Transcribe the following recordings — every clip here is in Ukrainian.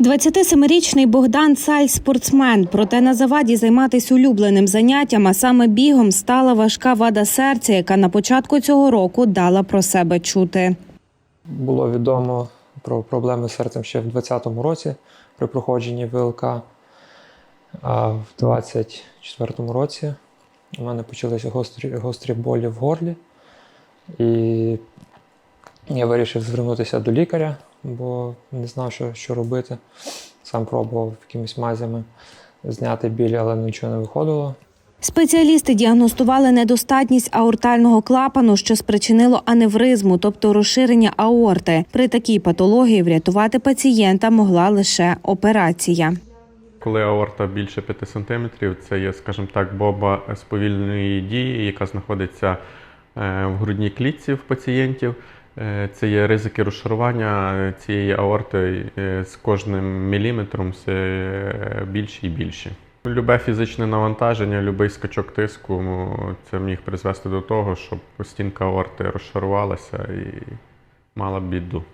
27-річний Богдан Саль спортсмен, проте на заваді займатися улюбленим заняттям, а саме бігом, стала важка вада серця, яка на початку цього року дала про себе чути. Було відомо про проблеми з серцем ще в 2020 році при проходженні ВЛК. А в 2024 році у мене почалися гострі, гострі болі в горлі. І я вирішив звернутися до лікаря, бо не знав, що, що робити. Сам пробував якимись мазями зняти біль, але нічого не виходило. Спеціалісти діагностували недостатність аортального клапану, що спричинило аневризму, тобто розширення аорти. При такій патології врятувати пацієнта могла лише операція. Коли аорта більше 5 см, це є, скажімо так, боба сповільненої дії, яка знаходиться е, в грудній клітці в пацієнтів. Е, Це є ризики розшарування цієї аорти е, з кожним міліметром все більше і більше. Любе фізичне навантаження, будь-який скачок тиску, це міг призвести до того, щоб стінка аорти розшарувалася і мала біду.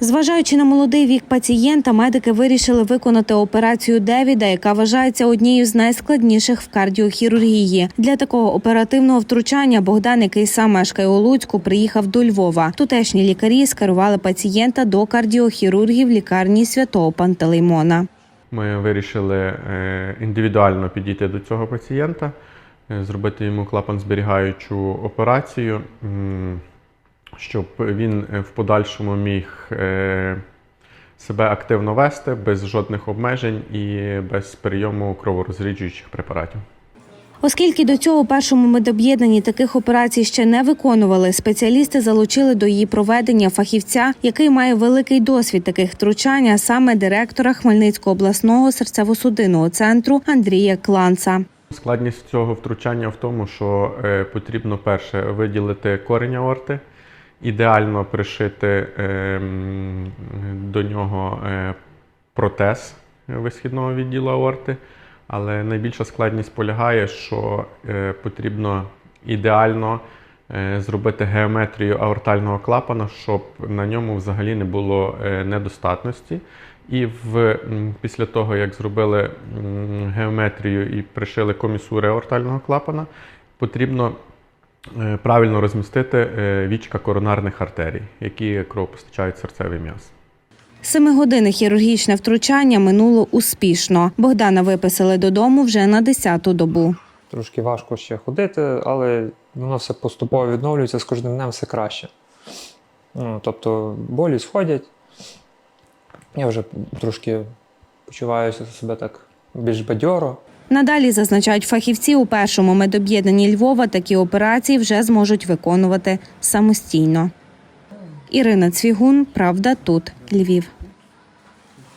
Зважаючи на молодий вік пацієнта, медики вирішили виконати операцію Девіда, яка вважається однією з найскладніших в кардіохірургії. Для такого оперативного втручання Богдан, який сам мешкає у Луцьку, приїхав до Львова. Тутешні лікарі скерували пацієнта до кардіохірургів лікарні святого Пантелеймона. Ми вирішили е, індивідуально підійти до цього пацієнта, е, зробити йому клапан-зберігаючу операцію, м, щоб він е, в подальшому міг е, себе активно вести без жодних обмежень і без прийому кроворозріджуючих препаратів. Оскільки до цього у першому медоб'єднанні таких операцій ще не виконували, спеціалісти залучили до її проведення фахівця, який має великий досвід таких втручань, а саме директора Хмельницького обласного серцево-судинного центру Андрія Кланца. Складність цього втручання в тому, що е, потрібно перше виділити корінь аорти, ідеально пришити е, до нього е, протез висхідного відділу аорти. Але найбільша складність полягає, що е, потрібно ідеально е, зробити геометрію аортального клапана, щоб на ньому взагалі не було недостатності. І в, після того, як зробили геометрію і пришили комісури аортального клапана, потрібно правильно розмістити е, вічка коронарних артерій, які кровопостачають серцевий м'яз. Семигодинне хірургічне втручання минуло успішно. Богдана виписали додому вже на 10-ту добу. Трошки важко ще ходити, але воно все поступово відновлюється з кожним днем все краще. Ну, тобто болі сходять. Я вже трошки почуваюся себе так більш бадьоро. Надалі зазначають фахівці у першому медоб'єднанні Львова такі операції вже зможуть виконувати самостійно. Ірина Цвігун, Правда, тут Львів.